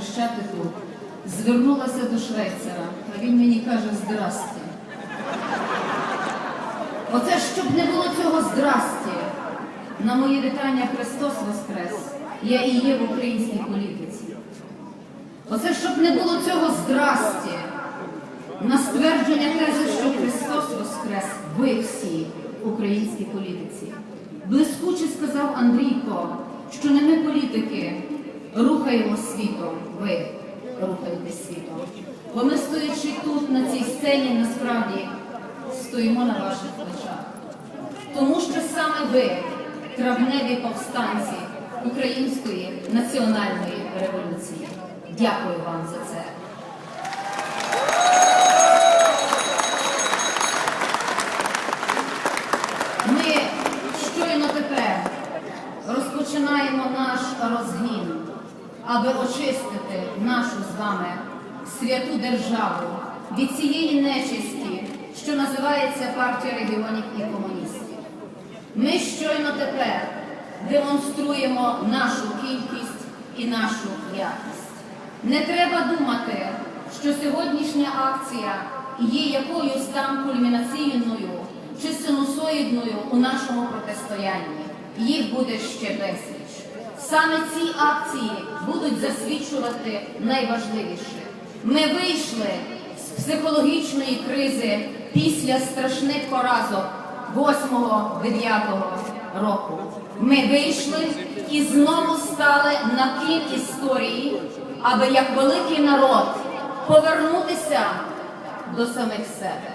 Хрещатику, звернулася до Швейцара, а він мені каже здрасте. Оце щоб не було цього здрасте. На моє вітання Христос Воскрес. Я і є в українській політиці. Оце щоб не було цього здрасте. На ствердження тези, що Христос Воскрес, ви всі в українській політиці. Блискуче сказав Андрійко, що не ми політики рухаємо світом, ви рухаєте світом. Бо ми, стоячи тут, на цій сцені, насправді стоїмо на ваших плечах. Тому що саме ви, травневі повстанці української національної революції. Дякую вам за це. Ми щойно тепер розпочинаємо наш розгін, аби очистити нашу з вами святу державу від цієї нечисті, що називається партія регіонів і комуністів. Ми щойно тепер демонструємо нашу кількість і нашу якість. Не треба думати, що сьогоднішня акція є якоюсь там кульмінаційною чи синусоїдною у нашому протистоянні. Їх буде ще безліч. Саме ці акції будуть засвідчувати найважливіше. Ми вийшли з психологічної кризи після страшних поразок 8-9 року. Ми вийшли і знову стали на тлін історії, аби як великий народ повернутися до самих себе.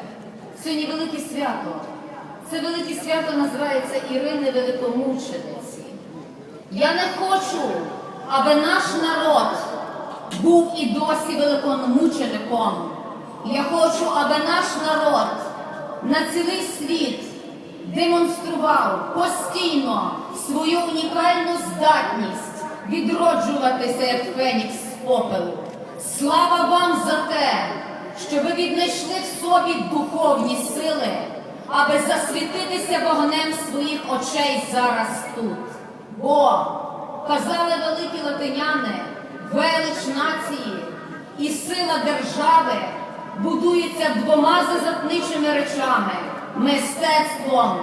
Сьогодні велике свято. Це велике свято називається Ірини Великомучениці. Я не хочу, аби наш народ був і досі великомучеником. Я хочу, аби наш народ на цілий світ демонстрував постійно свою унікальну здатність відроджуватися як фенікс з попелу. Слава вам за те, що ви віднайшли в собі духовні сили, аби засвітитися вогнем своїх очей зараз тут. Бо казали великі латиняни, велич нації і сила держави будується двома зазатничими речами мистецтвом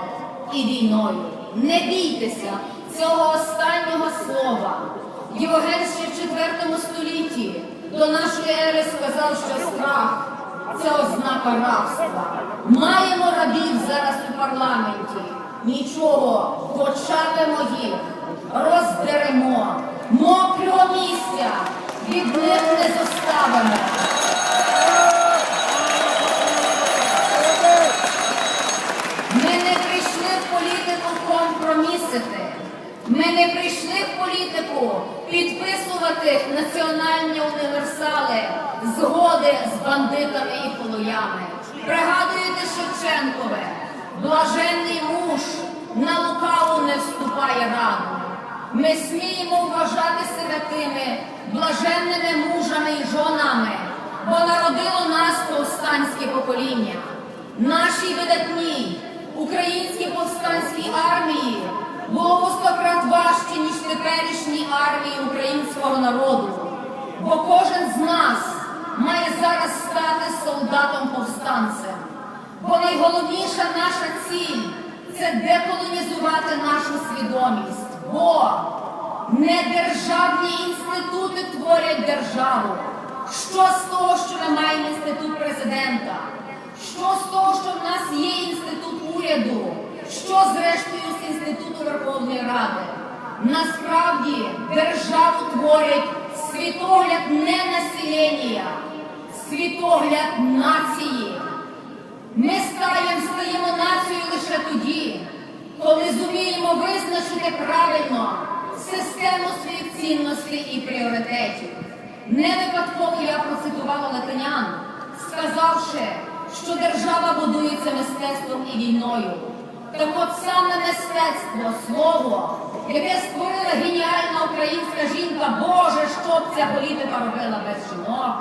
і війною. Не бійтеся цього останнього слова. Євген ще в IV столітті до нашої ери сказав, що страх це ознака рабства. Маємо рабів зараз у парламенті. Нічого, початимо їх, роздеремо, мокрого місця від них не зоставимо. Ми не прийшли в політику компромісити. Ми не прийшли в політику підписувати національні універсали, згоди з бандитами і полуями. Пригадуєте Шевченкове, блаженний муж на лукаву не раду. Ми сміємо вважати себе тими блаженними мужами і жонами, бо народило нас повстанське покоління. Нашій видатній українській повстанській армії було у сто крат важче, ніж теперішній армії українського народу. Бо кожен з нас має зараз стати солдатом-повстанцем. Бо найголовніша наша ціль це деколонізувати нашу свідомість. Бо не державні інститути творять державу. Що з того, що ми маємо інститут президента? Що з того, що в нас є інститут уряду? Що зрештою з інституту Верховної Ради? Насправді державу творить світогляд не населення, світогляд нації. Ми стаємо, стаємо цінностей і пріоритетів. Не випадково я процитувала латинян, сказавши, що держава будується мистецтвом і війною. Так от саме мистецтво, слово, яке створила геніальна українська жінка, Боже, що б ця політика робила без жінок,